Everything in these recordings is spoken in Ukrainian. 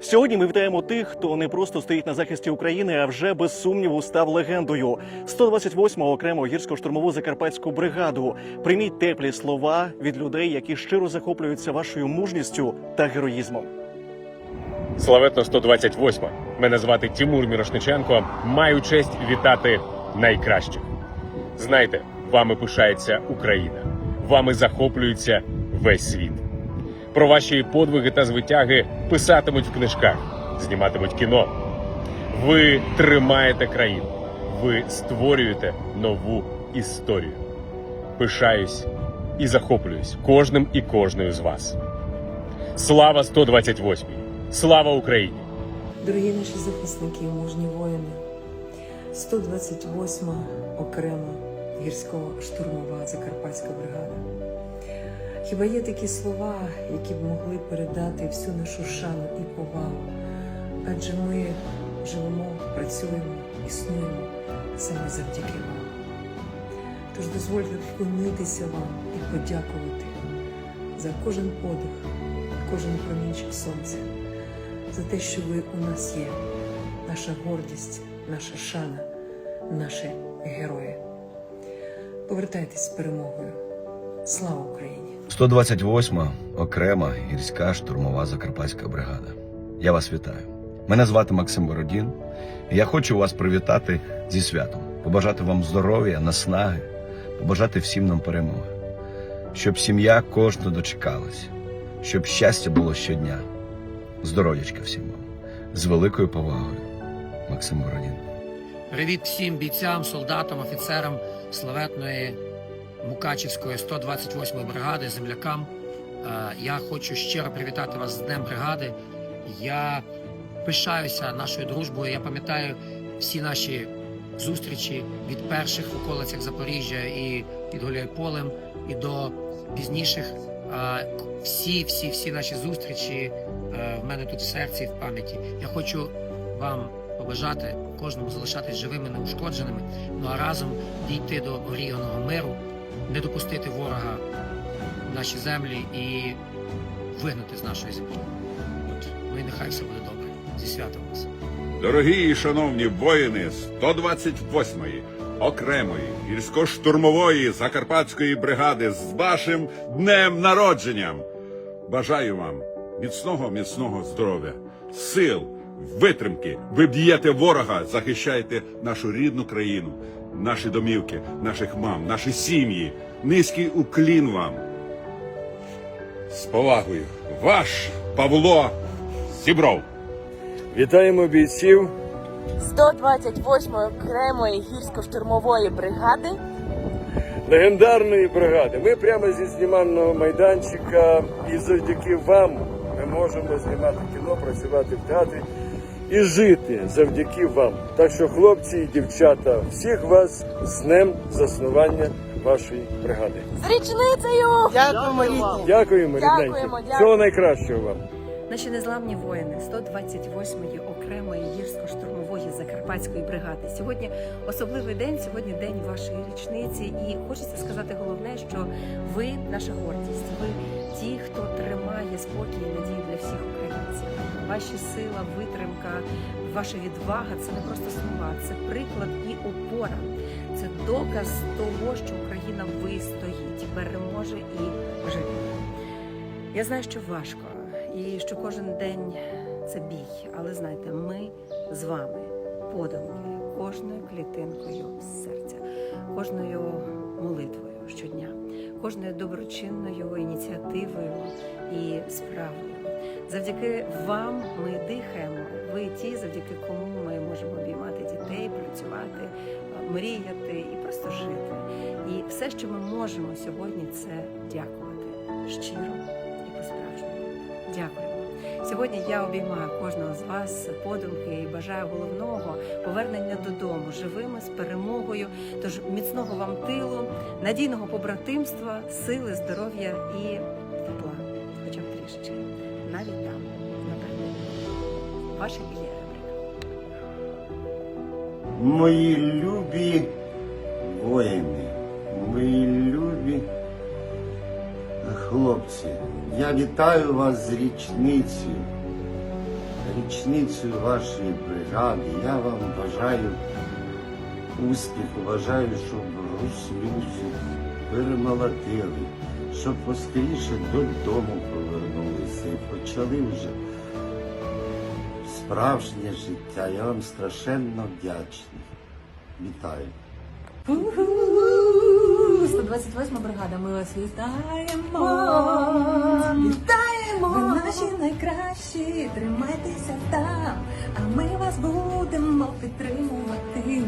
Сьогодні ми вітаємо тих, хто не просто стоїть на захисті України, а вже без сумніву став легендою. 128-му окрему гірсько-штурмову закарпатську бригаду. Прийміть теплі слова від людей, які щиро захоплюються вашою мужністю та героїзмом. Славетно 128. Мене звати Тимур Мірошниченко. Маю честь вітати найкращих. Знайте, вами пишається Україна, вами захоплюється весь світ. Про ваші подвиги та звитяги писатимуть в книжках, зніматимуть кіно. Ви тримаєте країну, ви створюєте нову історію. Пишаюсь і захоплююсь кожним і кожною з вас. Слава 128! Слава Україні! Дорогі наші захисники, мужні воїни, 128 окрема гірсько-штурмова Закарпатська бригада. Хіба є такі слова, які б могли передати всю нашу шану і повагу? Адже ми живемо, працюємо, існуємо саме завдяки вам. Тож дозвольте вклонитися вам і подякувати за кожен подих, кожен промінчик сонця за те, що ви у нас є, наша гордість, наша шана, наші герої. Повертайтесь з перемогою. Слава Україні! 128-ма окрема гірська штурмова закарпатська бригада. Я вас вітаю. Мене звати Максим Бородін, і я хочу вас привітати зі святом, побажати вам здоров'я, наснаги, побажати всім нам перемоги, щоб сім'я кожна дочекалась, щоб щастя було щодня. Здоров'ячка всім вам. З великою повагою, Максим Бородін. Привіт всім бійцям, солдатам, офіцерам славетної Мукачівської 128-ї бригади, землякам. Е, Я хочу щиро привітати вас з Днем бригади. Я пишаюся нашою дружбою. Я пам'ятаю всі наші зустрічі від перших в околицях Запоріжжя і під Гуляйполем і до пізніших. Е, Всі, всі, всі наші зустрічі е, в мене тут в серці, в пам'яті. Я хочу вам побажати кожному залишатись живими, неушкодженими, ну а разом дійти до омріяного миру, не допустити ворога в наші землі і вигнати з нашої землі. От, ну нехай все буде добре. Зі святом вас. Дорогі і шановні воїни 128-ї окремої гірсько-штурмової закарпатської бригади з вашим днем народженням. Бажаю вам міцного, міцного здоров'я, сил, витримки. Ви б'єте ворога, захищаєте нашу рідну країну, наші домівки, наших мам, наші сім'ї. Низький уклін вам. З повагою, ваш Павло Зібров. Вітаємо бійців 128-ї окремої гірсько-штурмової бригади легендарної бригади. Ми прямо зі знімального майданчика, і завдяки вам ми можемо знімати кіно, працювати в театрі і жити завдяки вам. Так що, хлопці і дівчата, всіх вас з днем заснування вашої бригади. з річницею! Дякуємо, рідні! Дякуємо, Дякуємо, рідненькі. Всього найкращого вам. Наші незламні воїни 128-ї окремої гірсько-штурмової закарпатської бригади. Сьогодні особливий день, сьогодні день вашої річниці. І хочеться сказати головне, що ви наша гордість. Ви ті, хто тримає спокій і надію для всіх українців. Ваші сила, витримка, ваша відвага це не просто слова, це приклад і опора. Це доказ того, що Україна вистоїть, переможе і живе. Я знаю, що важко, і що кожен день це бій, але знайте, ми з вами подумки кожною клітинкою серця, кожною молитвою щодня, кожною доброчинною ініціативою і справою. Завдяки вам ми дихаємо. Ви ті, завдяки кому ми можемо обіймати дітей, працювати, мріяти і просто жити. І все, що ми можемо сьогодні, це дякувати щиро і по-справжньому. Дякуємо. Сьогодні я обіймаю кожного з вас подумки і бажаю головного повернення додому живими з перемогою. Тож міцного вам тилу, надійного побратимства, сили, здоров'я і тепла, хоча б трішечки, навіть там, на передовій. Ваша Ілія Ребрик. Мої любі воїни, мої любі хлопці, я вітаю вас з річницею. річницею вашої бригади. Я вам бажаю успіху, бажаю, щоб руслюсю перемолотили, щоб поскоріше додому і почали вже справжнє життя. Я вам страшенно вдячний. Вітаю. 128 бригада, ми вас вітаємо. Вітаємо! Ви наші найкращі, тримайтеся там, а ми вас будемо підтримувати.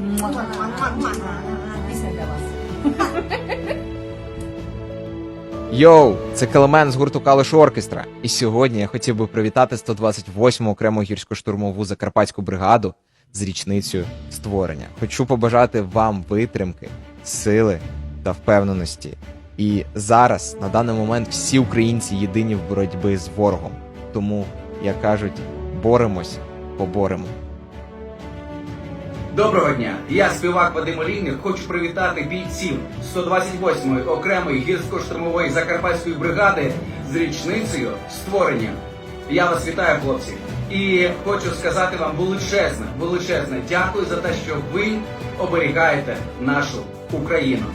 Пісня для вас. Йоу, це Келемен з гурту Калиш Оркестра. І сьогодні я хотів би привітати 128-му окрему гірсько-штурмову закарпатську бригаду з річницею створення. Хочу побажати вам витримки, сили та впевненості. І зараз, на даний момент, всі українці єдині в боротьбі з ворогом. Тому, як кажуть, боремось, поборемо. Доброго дня! Я співак Вадим Олійник. Хочу привітати бійців 128-ї окремої гірсько-штурмової закарпатської бригади з річницею створення. Я вас вітаю, хлопці, і хочу сказати вам величезне, величезне дякую за те, що ви оберігаєте нашу Україну.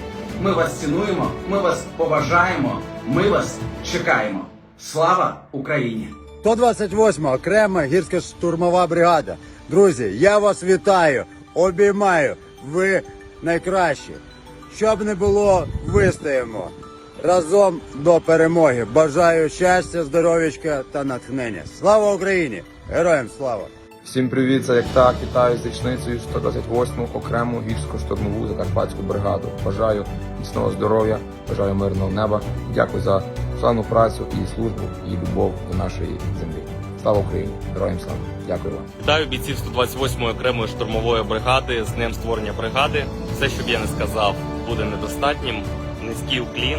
Ми вас цінуємо, ми вас поважаємо, ми вас чекаємо. Слава Україні! 128 окрема гірська штурмова бригада. Друзі, я вас вітаю, обіймаю. Ви найкращі. Щоб не було, вистоїмо. Разом до перемоги. Бажаю щастя, здоров'ячка та натхнення. Слава Україні! Героям слава! Всім привіт, це як так. Вітаю з річницею 128-му окрему гірсько-штурмову закарпатську бригаду. Бажаю міцного здоров'я, бажаю мирного неба. Дякую за славну працю і службу і любов до нашої землі. Слава Україні! Героям слава! Дякую вам. Вітаю бійців 128-ї окремої штурмової бригади з днем створення бригади. Все, що б я не сказав, буде недостатнім. Низький уклін,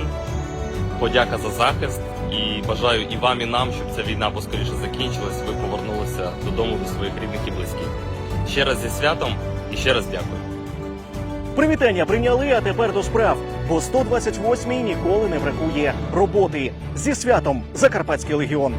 подяка за захист і бажаю і вам, і нам, щоб ця війна поскоріше закінчилась. Ви повернулися додому до своїх рідних і близьких. Ще раз зі святом і ще раз дякую. Привітання прийняли, а тепер до справ. Бо 128-й ніколи не бракує роботи. Зі святом Закарпатський легіон.